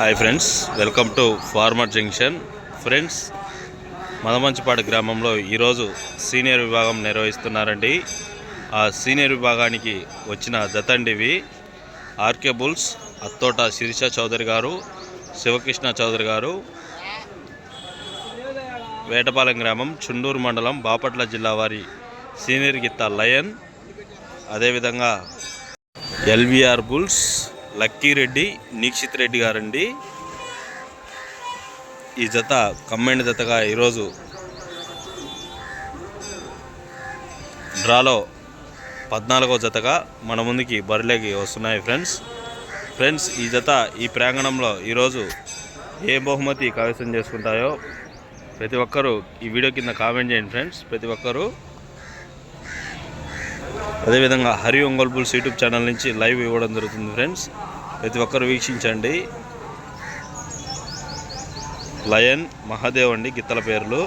Hi friends welcome to farmer junction friends Madamanchipadu గ్రామంలో ఈరోజు senior విభాగం నిర్వహిస్తున్నారండి. ఆ సీనియర్ విభాగానికి వచ్చిన జతండివి ఆర్కే బుల్స్ అత్తోట శిరీష చౌదరి గారు శివకృష్ణ చౌదరి గారు వేటపాలెం గ్రామం చుండూరు మండలం బాపట్ల జిల్లా వారి సీనియర్ గిత్త లయన్ అదేవిధంగా LVR bulls Lucky Reddy Nikshith Reddy గారండి. ఈ జత కమ్మైండ్ జతగా ఈరోజు డ్రాలో పద్నాలుగో జతగా మన ముందుకి బరిలోకి వస్తున్నాయి ఫ్రెండ్స్ ఫ్రెండ్స్ ఈ జత ఈ ప్రాంగణంలో ఈరోజు ఏ బహుమతి కైవసం చేసుకుంటాయో ప్రతి ఒక్కరూ ఈ వీడియో కింద కామెంట్ చేయండి ఫ్రెండ్స్ ప్రతి ఒక్కరూ అదేవిధంగా Hari Ongole bulls YouTube channel నుంచి లైవ్ ఇవ్వడం జరుగుతుంది ఫ్రెండ్స్. ప్రతి ఒక్కరు వీక్షించండి. లయన్ మహాదేవ్ అండి గిత్తల పేర్లు.